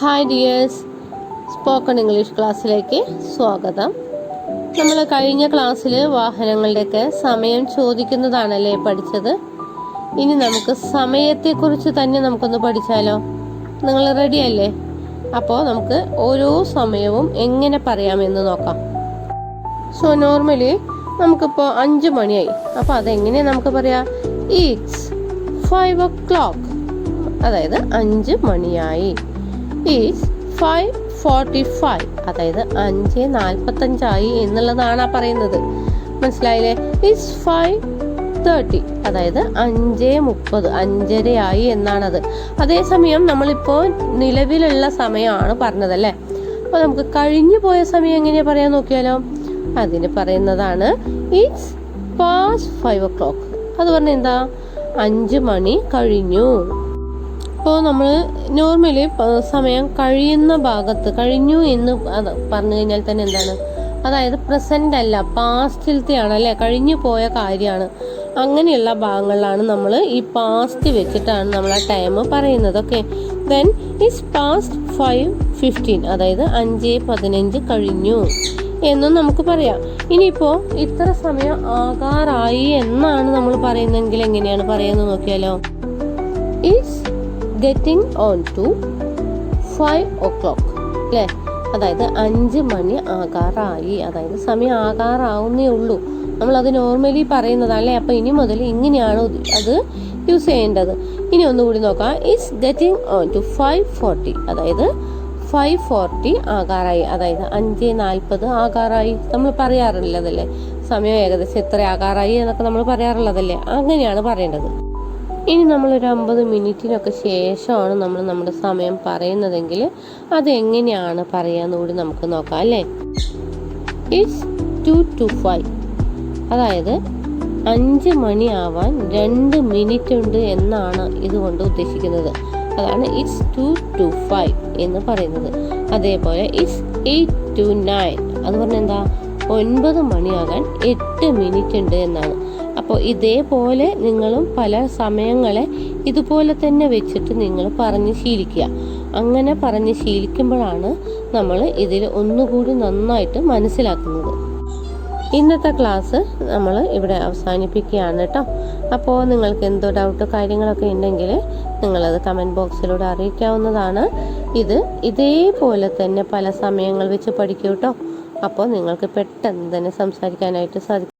Hi dears spoken English ക്ലാസ്സിലേക്ക് സ്വാഗതം. നമ്മൾ കഴിഞ്ഞ ക്ലാസ്സിൽ വാഹനങ്ങളുടെയൊക്കെ സമയം ചോദിക്കുന്നതാണല്ലേ പഠിച്ചത്? ഇനി നമുക്ക് സമയത്തെക്കുറിച്ച് തന്നെ നമുക്കൊന്ന് പഠിച്ചാലോ? നിങ്ങൾ റെഡി അല്ലേ? അപ്പോൾ നമുക്ക് ഓരോ സമയവും എങ്ങനെ പറയാമെന്ന് നോക്കാം. സോ നോർമലി നമുക്കിപ്പോൾ അഞ്ച് മണിയായി. അപ്പോൾ അതെങ്ങനെ നമുക്ക് പറയാം? ഇറ്റ്സ് ഫൈവ് ഒ ക്ലോക്ക് അതായത് അഞ്ച് മണിയായി. ഈസ് ഫൈവ് ഫോർട്ടി ഫൈവ് അതായത് അഞ്ച് നാൽപ്പത്തഞ്ചായി എന്നുള്ളതാണ് ആ പറയുന്നത്. മനസ്സിലായില്ലേ? ഈസ് ഫൈവ് തേർട്ടി അതായത് അഞ്ച് മുപ്പത് അഞ്ചരയായി എന്നാണത്. അതേസമയം നമ്മളിപ്പോൾ നിലവിലുള്ള സമയമാണ് പറഞ്ഞതല്ലേ? അപ്പോൾ നമുക്ക് കഴിഞ്ഞു പോയ സമയം എങ്ങനെയാണ് പറയാൻ നോക്കിയാലോ? അതിന് പറയുന്നതാണ് it's past five o'clock അത് പറഞ്ഞ എന്താ അഞ്ച് മണി കഴിഞ്ഞു. ഇപ്പോൾ നമ്മൾ നോർമലി സമയം കഴിയുന്ന ഭാഗത്ത് കഴിഞ്ഞു എന്ന് അത് പറഞ്ഞു കഴിഞ്ഞാൽ തന്നെ എന്താണ്? അതായത് പ്രസന്റ് അല്ല പാസ്റ്റിലത്തെ ആണ് അല്ലേ? കഴിഞ്ഞു പോയ കാര്യമാണ്. അങ്ങനെയുള്ള ഭാഗങ്ങളിലാണ് നമ്മൾ ഈ പാസ്റ്റ് വെച്ചിട്ടാണ് നമ്മൾ ആ ടൈം പറയുന്നത് okay then is past five fifteen അതായത് അഞ്ച് പതിനഞ്ച് കഴിഞ്ഞു എന്നും നമുക്ക് പറയാം. ഇനിയിപ്പോൾ ഇത്ര സമയം ആകാറായി എന്നാണ് നമ്മൾ പറയുന്നതെങ്കിൽ എങ്ങനെയാണ് പറയുന്നത് നോക്കിയാലോ? Is getting on to five o'clock അല്ലേ അതായത് അഞ്ച് മണി ആകാറായി. അതായത് സമയം ആകാറാവുന്നേ ഉള്ളൂ. നമ്മൾ അത് നോർമലി പറയുന്നതല്ലേ അപ്പോൾ ഇനി മുതൽ ഇങ്ങനെയാണ് അത് യൂസ് ചെയ്യേണ്ടത്. ഇനി ഒന്നുകൂടി നോക്കാം. It's getting on to five forty അതായത് ഫൈവ് ഫോർട്ടി ആകാറായി. അതായത് അഞ്ച് നാൽപ്പത് ആകാറായി. നമ്മൾ പറയാറുള്ളതല്ലേ? സമയം ഏകദേശം എത്ര ആകാറായി എന്നൊക്കെ നമ്മൾ പറയാറുള്ളതല്ലേ? അങ്ങനെയാണ് പറയേണ്ടത്. ഇനി നമ്മളൊരു അമ്പത് മിനിറ്റിനൊക്കെ ശേഷമാണ് നമ്മൾ നമ്മുടെ സമയം പറയുന്നതെങ്കിൽ അത് എങ്ങനെയാണ് കൂടി നമുക്ക് നോക്കാം അല്ലേ? ഇറ്റ്സ് ടു ടു ഫൈവ് അതായത് അഞ്ച് മണിയാവാൻ രണ്ട് മിനിറ്റ് ഉണ്ട് എന്നാണ് ഇതുകൊണ്ട് ഉദ്ദേശിക്കുന്നത്. അതാണ് ഇറ്റ്സ് ടു ടു ഫൈവ് എന്ന് പറയുന്നത്. അതേപോലെ ഇറ്റ്സ് എയ്റ്റ് ടു നയൻ അത് പറഞ്ഞാൽ എന്താ? ഒൻപത് മണിയാകാൻ എട്ട് മിനിറ്റ് ഉണ്ട് എന്നാണ്. അപ്പോൾ ഇതേപോലെ നിങ്ങളും പല സമയങ്ങളെ ഇതുപോലെ തന്നെ വെച്ചിട്ട് നിങ്ങൾ പറഞ്ഞ് ശീലിക്കുക. അങ്ങനെ പറഞ്ഞ് ശീലിക്കുമ്പോഴാണ് നമ്മൾ ഇതിൽ ഒന്നുകൂടി നന്നായിട്ട് മനസ്സിലാക്കുന്നത്. ഇന്നത്തെ ക്ലാസ് നമ്മൾ ഇവിടെ അവസാനിപ്പിക്കുകയാണ് കേട്ടോ. അപ്പോൾ നിങ്ങൾക്ക് എന്തോ ഡൗട്ട് കാര്യങ്ങളൊക്കെ ഉണ്ടെങ്കിൽ നിങ്ങളത് കമന്റ് ബോക്സിലൂടെ അറിയിക്കാവുന്നതാണ്. ഇത് ഇതേപോലെ തന്നെ പല സമയങ്ങൾ വെച്ച് പഠിക്കൂ കേട്ടോ. അപ്പോൾ നിങ്ങൾക്ക് പെട്ടെന്ന് തന്നെ സംസാരിക്കാനായിട്ട് സാധിക്കും.